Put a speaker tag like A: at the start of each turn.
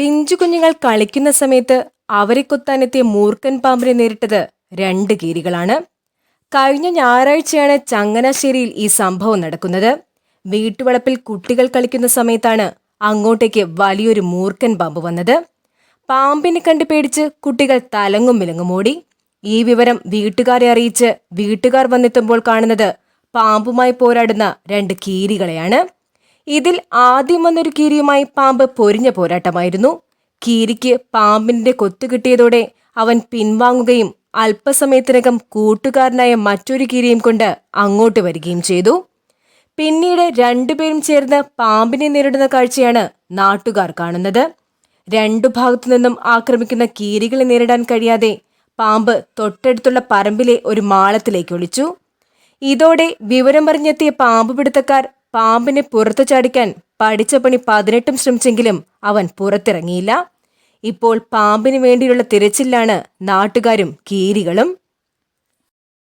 A: പിഞ്ചു കുഞ്ഞുങ്ങൾ കളിക്കുന്ന സമയത്ത് അവരെ കൊത്താനെത്തിയ മൂർഖൻ പാമ്പിനെ നേരിട്ടത് രണ്ട് കീരികളാണ്. കഴിഞ്ഞ ഞായറാഴ്ചയാണ് ചങ്ങനാശ്ശേരിയിൽ ഈ സംഭവം നടക്കുന്നത്. വീട്ടുവളപ്പിൽ കുട്ടികൾ കളിക്കുന്ന സമയത്താണ് അങ്ങോട്ടേക്ക് വലിയൊരു മൂർഖൻ പാമ്പ് വന്നത്. പാമ്പിനെ കണ്ടു പേടിച്ച് കുട്ടികൾ തലങ്ങും വിലങ്ങും ഓടി. ഈ വിവരം വീട്ടുകാരെ അറിയിച്ച് വീട്ടുകാർ വന്നെത്തുമ്പോൾ കാണുന്നത് പാമ്പുമായി പോരാടുന്ന രണ്ട് കീരികളെയാണ്. ഇതിൽ ആദ്യം വന്നൊരു കീരിയുമായി പാമ്പ് പൊരിഞ്ഞ പോരാട്ടമായിരുന്നു. കീരിക്ക് പാമ്പിന്റെ കൊത്തു കിട്ടിയതോടെ അവൻ പിൻവാങ്ങുകയും അല്പസമയത്തിനകം കൂട്ടുകാരനായ മറ്റൊരു കീരിയും കൊണ്ട് അങ്ങോട്ട് വരികയും ചെയ്തു. പിന്നീട് രണ്ടുപേരും ചേർന്ന് പാമ്പിനെ നേരിടുന്ന കാഴ്ചയാണ് നാട്ടുകാർ കാണുന്നത്. രണ്ടു ഭാഗത്തു നിന്നും ആക്രമിക്കുന്ന കീരികളെ നേരിടാൻ കഴിയാതെ പാമ്പ് തൊട്ടടുത്തുള്ള പറമ്പിലെ ഒരു മാളത്തിലേക്ക് ഒളിച്ചു. ഇതോടെ വിവരമറിഞ്ഞെത്തിയ പാമ്പ് പിടുത്തക്കാർ പാമ്പിനെ പുറത്തു ചാടിക്കാൻ പഠിച്ച പണി പതിനെട്ടും ശ്രമിച്ചെങ്കിലും അവൻ പുറത്തിറങ്ങിയില്ല. ഇപ്പോൾ പാമ്പിന് വേണ്ടിയുള്ള തിരച്ചിലാണ് നാട്ടുകാരും കീരികളും.